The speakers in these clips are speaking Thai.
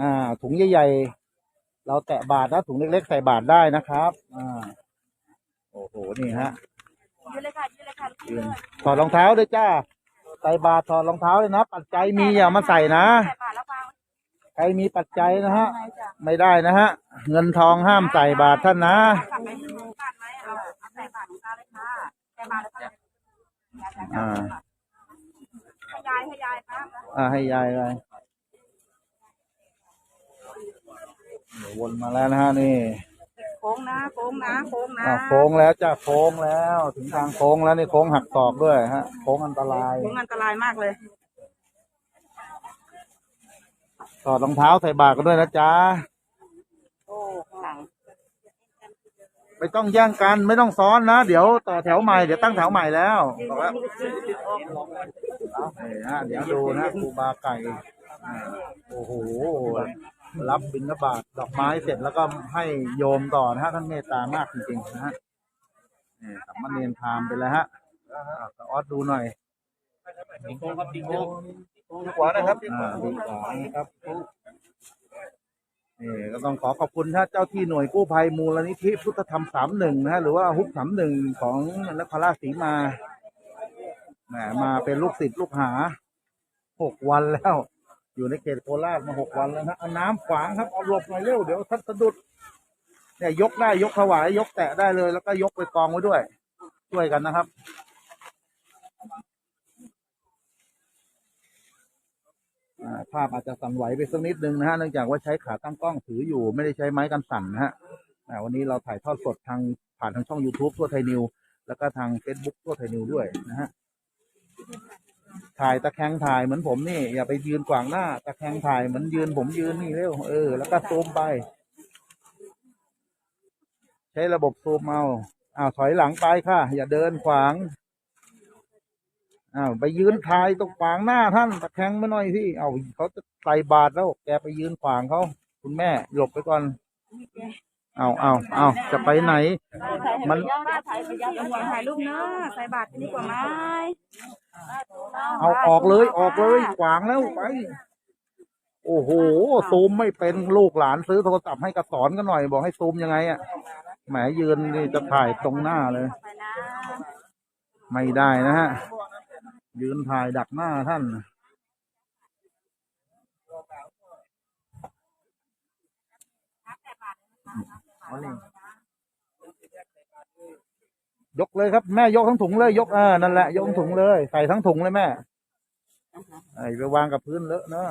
อ่า ถุงใหญ่ๆ เราแตะบาทนะถุงเล็กๆ ใส่บาทได้นะครับ อ่า โอ้โห นี่ฮะยืนเลยค่ะยืนเลยค่ะยืนเลยถอดรองเท้าด้วยจ้า ใส่บาทถอดรองเท้าเลยนะ ปัจจัยมีอย่ามาใส่นะ ใส่บาทแล้ววางใครมีปัจจัยนะฮะไงจ้ะไม่ได้นะฮะ เงินทองห้ามใส่บาทท่านนะกลับไปที่หนูบาทไหมเอาเอาใส่บาทของตาเลยค่ะใส่บาทแล้วค่ะอ่าให้ยายให้ยายครับอ่าให้ยายไปเดี๋ย ววนมาแล้วนะฮะนี่โค้งนะโค้งนะโค้งนะอ่าโค้งแล้วจ้าโค้งแล้ว ถึงทางโค้งแล้วนี่โค้งหักศอกด้วยฮะโค้งอันตราย โค้งอันตรายมากเลยถอดรองเท้าใส่บาทกันด้วยนะจ๊ะโอ้ข้างหลังไม่ต้องแย่งกันไม่ต้องซ้อนนะ เดี๋ยวต่อแถวใหม่เดี๋ยวตั้งแถวใหม่แล้วบอกแล้วเอานี่ฮะเดี๋ยวดูนะครูบาไก่อ่าโอ้โห รับบิณฑบาตดอกไม้เสร็จแล้วก็ให้โยมต่อนะฮะท่านเมตตามากจริงๆนะฮะนี่สามเณรพราหมณ์ไปแล้วฮะอ่าตาออดดูหน่อยโค้งครับตีโค้งดีกว่านะครับอ่าดีกว่านะครับนี่ก็ต้องขอขอบคุณท่านเจ้าที่หน่วยกู้ภัยมูลนิธิพุทธธรรมสามหนึ่งนะฮะหรือว่าฮุกสามหนึ่งของนครราชสีมาแหมมาเป็นลูกศิษย์ลูกหาหกวันแล้ว อยู่ในเขตโคราชมาหกวันแล้วนะเอาน้ำขวางครับเอาหลบหน่อยเร็วเดี๋ยวท่านสะดุดเนี่ยยกได้ยกถวายยกแตะได้เลย แล้วก็ยกไปกองไว้ด้วย ช่วยกันนะครับภาพอาจจะสั่นไหวไปสักนิดนึงนะฮะเนื่องจากว่าใช้ขาตั้งกล้องถืออยู่ ไม่ได้ใช้ไม้กันสั่นนะฮะวันนี้เราถ่ายทอดสดทางผ่านทางช่อง YouTube ทั่วไทยนิว แล้วก็ทาง Facebook ทั่วไทยนิวด้วยนะฮะ ถ่ายตะแคงถ่ายเหมือนผมนี่ อย่าไปยืนขวางหน้า ตะแคงถ่ายเหมือนยืนผมยืนนี่เร็วเออแล้วก็ซูมไป ใช้ระบบซูมเอาอ้าวถอยหลังไปค่ะ อย่าเดินขวางอ้าวไปยืนถ่ายตรงขวางหน้าท่านตะแคงไม่น่อยที่เอาเขาจะใส่บาทแล้ว แกไปยืนขวางเขาคุณแม่หลบไปก่อนเอาเอาเอาจะไปไหน มันถ่ายรูปเนอะใส่บาทที่นี่กว่าไหม เอาออกเลยออกเลยขวางแล้วไป โอ้โห ซูมไม่เป็นลูกหลานซื้อโทรศัพท์ให้กระสอนกันหน่อย บอกให้ซูมยังไงอะแหมยืนนี่จะถ่ายตรงหน้าเลยไปนะไม่ได้นะฮะ ยืนถ่ายดักหน้าท่าน ยกเลยครับแม่ยกทั้งถุงเลยยกเออนั่นแหละยกทั้งถุงเลยใส่ทั้งถุงเลยแม่ไอ้ไปวางกับพื้นเลอะเนอะ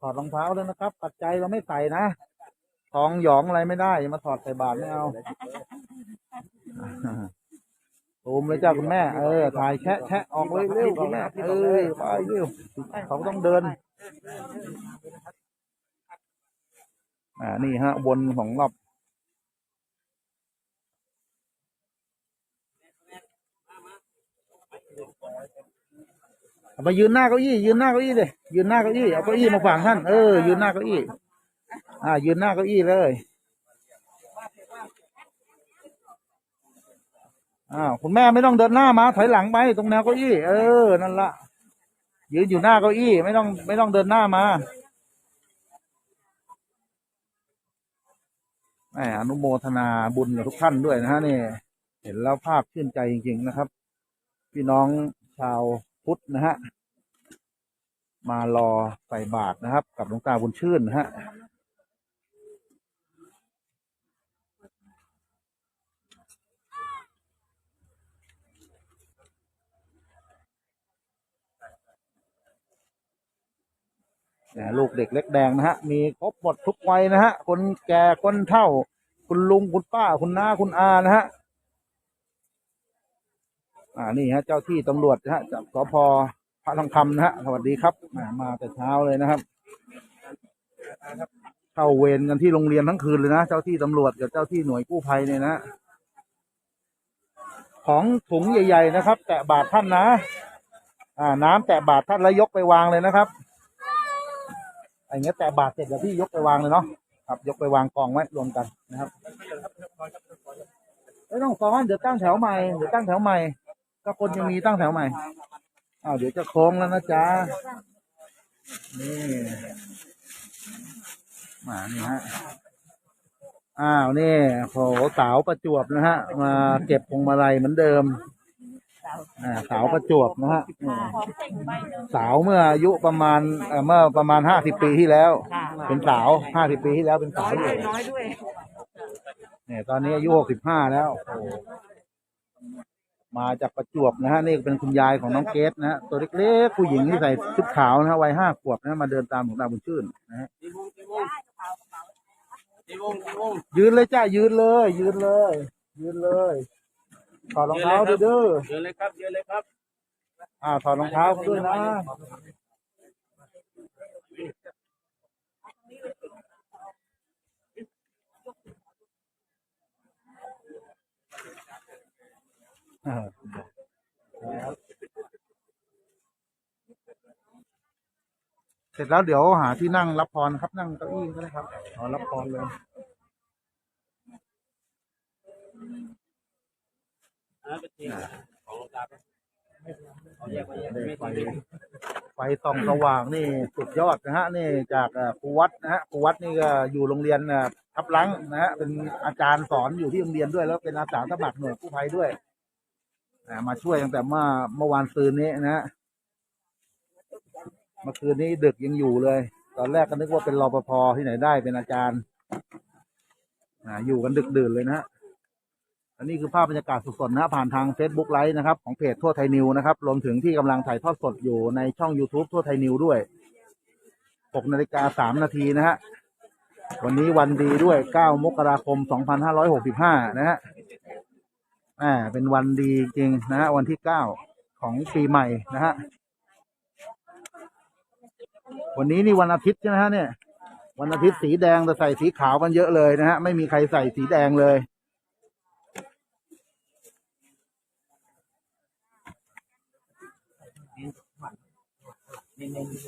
ถอดรองเท้าเลยนะครับ ปัจจัยเราไม่ใส่นะทองหยองอะไรไม่ได้อย่ามาถอดใส่บาตรไม่เอาตูมเลยจ้าคุณแม่ เออถ่ายแชะแชะออกเลยเร็วคุณแม่เออไปเร็วเขาต้องเดินอ่านี่ฮะวนของรอบ เอามายืนหน้าเก้าอี้ยืนหน้าเก้าอี้เลยยืนหน้าเก้าอี้เอาเก้าอี้มาฝังท่านเออยืนหน้าเก้าอี้อ่า ยืนหน้าเก้าอี้เลยอ้าวคุณแม่ไม่ต้องเดินหน้ามาถอยหลังไปตรงแนวเก้าอี้เออนั่นละยืนอยู่หน้าเก้าอี้ไม่ต้องไม่ต้องเดินหน้ามาแหมอนุโมทนาบุญกับทุกท่านด้วยนะฮะนี่ เห็นแล้วภาพชื่นใจจริง ๆ นะครับ พี่น้องชาวพุทธนะฮะมารอใส่บาตรนะครับ กับหลวงตาบุญชื่นนะฮะลูกเด็กเล็กแดงนะฮะ มีครบหมดทุกวัยนะฮะ คนแก่คนเฒ่า คุณลุงคุณป้าคุณน้าคุณอานะฮะ อ่านี่ฮะเจ้าที่ตำรวจนะฮะจากสพพระทองคำนะฮะสวัสดีครับอ่ามาแต่เช้าเลยนะครับ เข้าเวรกันที่โรงเรียนทั้งคืนเลยนะเจ้าที่ตำรวจกับเจ้าที่หน่วยกู้ภัยเนี่ยนะของถุงใหญ่ ๆ นะครับ แตะบาทท่านนะ อ่า น้ำแตะบาทท่านแล้วยกไปวางเลยนะครับไอ้เงี้ยแต่บาทเสร็จเดี๋ยวพี่ยกไปวางเลยเนาะครับยกไปวางกองไว้รวมกันนะครับไม่ต้องซ้อนเดี๋ยวตั้งแถวใหม่เดี๋ยวตั้งแถวใหม่ ถ้าคนยังมีตั้งแถวใหม่อ้าวเดี๋ยวจะโค้งแล้วนะจ๊ะ นี่มานี่ฮะ อ้าวนี่โหสาวประจวบนะฮะ มาเก็บพวงมาลัยเหมือนเดิมอ่าสาวประจวบนะฮะสาวเมื่ออายุประมาณเอ่อเมื่อประมาณห้าสิบปีที่แล้ว เป็นสาวห้าสิบปีที่แล้วเป็นสาวอยู่น้อยด้วยเนี่ยตอนนี้อายุหกสิบห้าแล้วโอ้โห มาจากประจวบนะฮะนี่เป็นคุณยายของน้องเกดนะฮะตัวเล็กๆผู้หญิงที่ใส่ชุดขาวนะฮะวัยห้าขวบนะฮะมาเดินตามหลวงตาบุญชื่นนะฮะตีวงตีวงตีวงตีวงยืนเลยจ้ายืนเลย ยืนเลย ยืนเลยถอดรองเท้าด้วยเด้อเยอะเลยครับเยอะเลยครับ อ่าถอดรองเท้าเขาด้วยนะ เสร็จแล้วเดี๋ยวหาที่นั่งรับพรครับ นั่งเก้าอี้ก็ได้ครับอ๋อรับพรเลยไฟส่องสว่างนี่สุดยอดนะฮะ นี่จากครูวัดนะฮะครูวัดนี่ก็อยู่โรงเรียนทับลังนะฮะเป็นอาจารย์สอนอยู่ที่โรงเรียนด้วย แล้วเป็นอาสาสมัครหน่วยกู้ภัยด้วย มาช่วยตั้งแต่เมื่อเมื่อวานซืนนี้นะฮะเมื่อคืนนี้ดึกยังอยู่เลย ตอนแรกก็นึกว่าเป็นรปภที่ไหนได้เป็นอาจารย์อ่าอยู่กันดึกดื่นเลยนะฮะอันนี้คือภาพบรรยากาศสดๆนะฮะผ่านทาง Facebook ไลฟ์นะครับ ของเพจทั่วไทยนิวนะครับรวมถึงที่กำลังถ่ายทอดสดอยู่ในช่อง YouTube ทั่วไทยนิวด้วย6นาฬิกา3นาทีนะฮะวันนี้วันดีด้วย 9 มกราคม 2565 นะฮะ อ่า เป็นวันดีจริงนะฮะวันที่9ของปีใหม่นะฮะ วันนี้นี่วันอาทิตย์ใช่ไหมฮะเนี่ย วันอาทิตย์สีแดงแต่ใส่สีขาวกันเยอะเลยนะฮะ ไม่มีใครใส่สีแดงเลย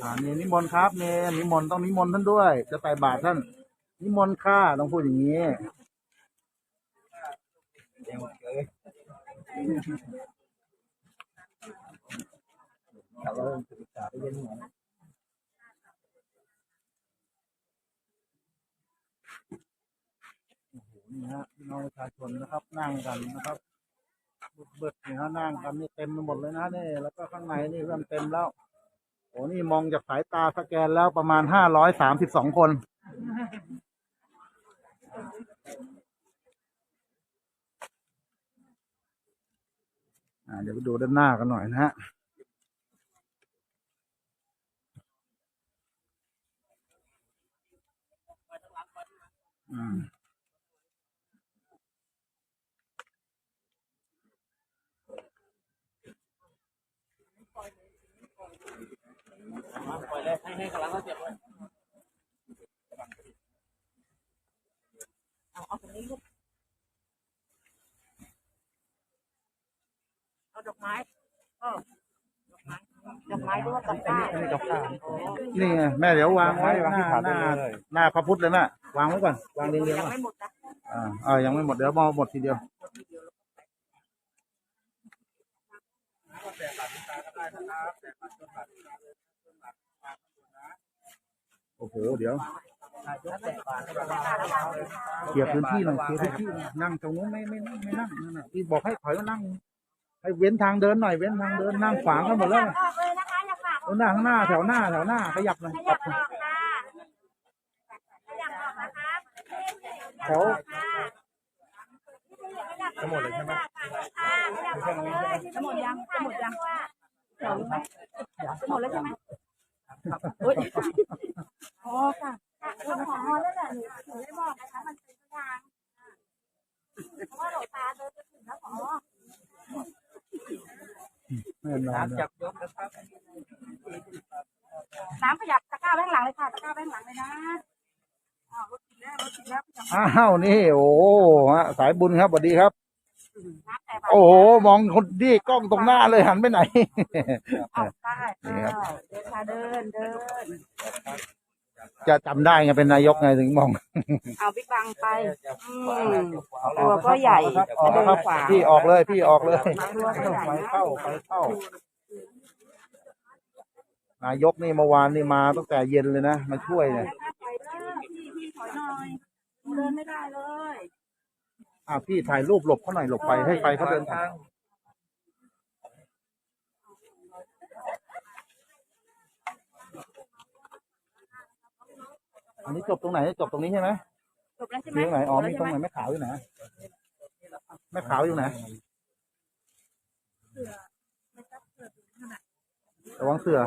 อ่านี่นิมนต์ครับเนนนิมนต์ต้องนิมนต์ท่านด้วย จะใส่บาตรท่าน นิมนต์ข้าต้องพูดอย่างนี้ โอ้โหนี่ฮะพี่น้องประชาชนนะครับนั่งกันนะครับเบิดนี่ฮะนั่งกันนี่เต็มไปหมดเลยนะนี่แล้วก็ข้างในนี่เริ่มเต็มแล้วโอ้นี่มองจากสายตาสแกนแล้วประมาณห้าร้อยสามสิบสองคน อ่า เดี๋ยวไปดูด้านหน้ากันหน่อยนะฮะอืมปล่อยเลยให้ให้กำลังเขาเจ็บเลยเอาเอาตรงนี้ลูกเอาดอก ไม้เออดอกไม้ดอกไม้หรือว่าตะกร้าอันนี้กับข้าวนี่ไงแม่เดี๋ยววางไว้หน้าหน้าหน้าพระพุทธเลยแม่วางไว้ก่อนวางเรียงๆยังก่อนไม่หมดนะอ่าเออยังไม่หมดเดี๋ยวมองหมดทีเดียวโอ้โหเดี๋ยวเคลียร์พื้นที่หน่อยเคลียร์พื้นที่หน่อยนั่งตรงนู้นไม่ไม่ไม่ไม่นั่งนั่นน่ะที่บอกให้ถอยก็นั่ง ให้เว้นทางเดินหน่อยเว้นทางเดินนั่งขวางกันหมดแล้วออกเลยนะคะอย่าฝากเอาหน้าข้างหน้าแถวหน้าแถวหน้าขยับหน่อยขปยัรับบออกค่ะขยับออกนะคะแถวจะหมดเลยใช่ไหมจะหมดยังจะหมดยังจะหมดยังจะหมดแล้วใช่ไหมโอ๊ยพอค่ะคุณพอแล้วแหละหนูหนูได้บอกนะคะมันเป็นทางเพราะว่าหลวงตาเดินจะถึงแล้วพอ แน่นอนจับยกนะครับน้ำขยับตะกร้าแบงหลังเลยค่ะตะกร้าแบงหลังเลยนะอ้าวรถติดแล้วรถติดแล้วขยับอ้าวนี่โอ้โหฮะสายบุญครับสวัสดีครับ น้ำแต่บาโอ้โหมองคนดีกล้องตรงหน้าเลยหันไปไหน เอาได้อ้าวเดินค่ะเดินเดิน จะจำได้ไงเป็นนายกไงถึงมองเอาบิ๊กบังไปอืมตัวก็ใหญ่ครับออกเดิแล้วครับนขวาพี่ออกเลยพี่ออกเลย ตัวก็ใหญ่ไฟนะเข้าไฟเข้านายกนี่เมื่อวานนี่มาตั้งแต่เย็นเลยนะมาช่วยเนี่ยถอยเลยพี่พี่ถอยหน่อยเดินไม่ได้เลย อ่าพี่ถ่ายรูปหลบเขาหน่อยหลบไปให้ไฟเขาเดินทาง อันนี้จบตรงไหนจบตรงนี้ใช่ไหมจบแล้วใช่ไหมมีตรงไหนอ๋อจบมีแล้วตรงใช่ไหนไหมแม่ขาวอยู่ไหนแม่ขาวอยู่ไหนระวังเสือ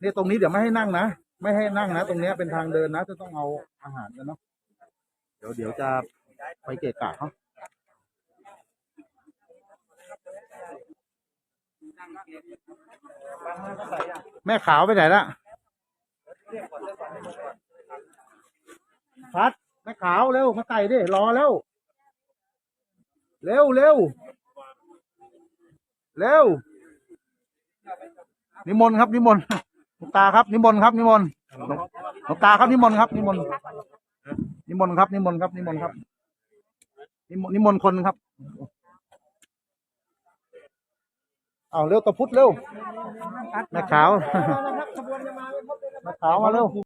เนี่ยตรงนี้เดี๋ยวไม่ให้นั่งนะไม่ให้นั่งนะ ตรงเนี้ยเป็นทางเดินนะจะต้องเอาอาหารกันเนาะเดี๋ยวเดี๋ยวจะไปเกะกะเขาแม่ขาวไปไหนละ พัดแม่ขาวเร็วมาไต่ดิรอแล้ว เร็วเร็วเร็วนิมนต์ครับ นิมนต์หลวงตาครับ นิมนต์ครับ นิมนต์หลวงตาครับนิมนต์ครับ นิมนต์นิมนต์ครับ นิมนต์ครับ นิมนต์ครับ นิมนต์นิมนต์คนครับเอาเร็วตะพุดเร็วแม่ขาว ਮੈਂ ਖਾਵਾਂ ਲਓ